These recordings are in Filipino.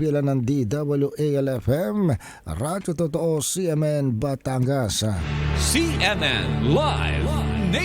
impilan ng DWALFM, Radyo Totoo CMN Batangas. CNN Live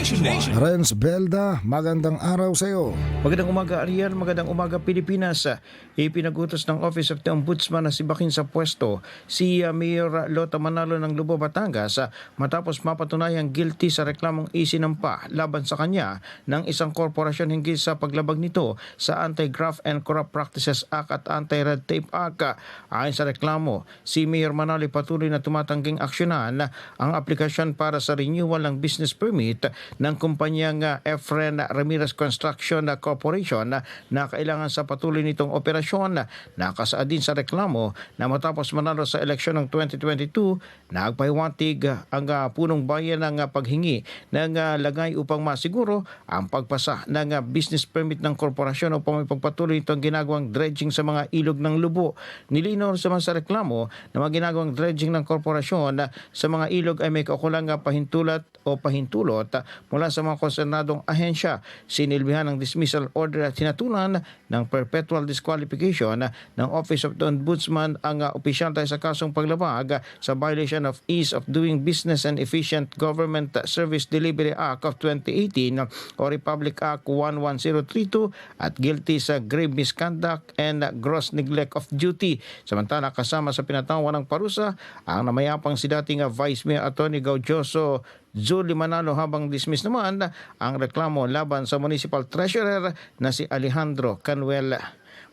Nationwide. Renz Belda, magandang araw sa iyo. Magandang umaga Ariel, magandang umaga Pilipinas. Ipinagutos ng Office of the Ombudsman na si Bakin sa pwesto si uh, Mayor Lota Manalo ng Lubo, Batangas uh, matapos mapatunayang guilty sa reklamong isinampa laban sa kanya ng isang korporasyon hinggil sa paglabag nito sa Anti-Graft and Corrupt Practices Act at Anti-Red Tape Act. Ayon sa reklamo, si Mayor Manalo patuloy na tumatangging aksyonan ang aplikasyon para sa renewal ng business permit ng kumpanyang uh, Efren Ramirez Construction Corporation na kailangan sa patuloy nitong operasyon. Nakasaad din sa reklamo na matapos manalo sa eleksyon ng 2022, nagpahiwatig ang uh, punong bayan ng uh, paghingi ng uh, lagay upang masiguro ang pagpasa ng uh, business permit ng korporasyon upang ipagpatuloy ito ang ginagawang dredging sa mga ilog ng lubo. Nilinaw mga sa reklamo na mga ginagawang dredging ng korporasyon uh, sa mga ilog ay may kaukulang uh, pahintulat o pahintulot uh, mula sa mga konsernadong ahensya. Sinilbihan ng dismissal order at sinatunan ng perpetual disqualification ng Office of the Ombudsman ang uh, opisyal tayo sa kasong paglabag sa violation of Ease of Doing Business and Efficient Government Service Delivery Act of 2018 uh, o Republic Act 11032 at guilty sa grave misconduct and gross neglect of duty. Samantala kasama sa pinatawan ng parusa ang namayapang si dating uh, Vice Mayor Attorney Gaudioso Julie Manalo habang dismiss naman ang reklamo laban sa Municipal Treasurer na si Alejandro Canuel.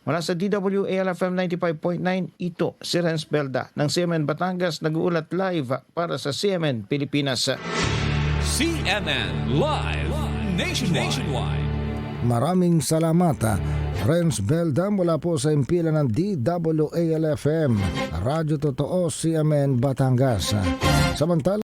Mula sa DWALFM 95.9, ito si Renz Belda ng CMN Batangas nag-uulat live para sa CMN Pilipinas. CNN Live Nationwide. Maraming salamat. ah. Renz Belda mula po sa impilan ng DWALFM, Radyo Totoo CMN Batangas. Samantala,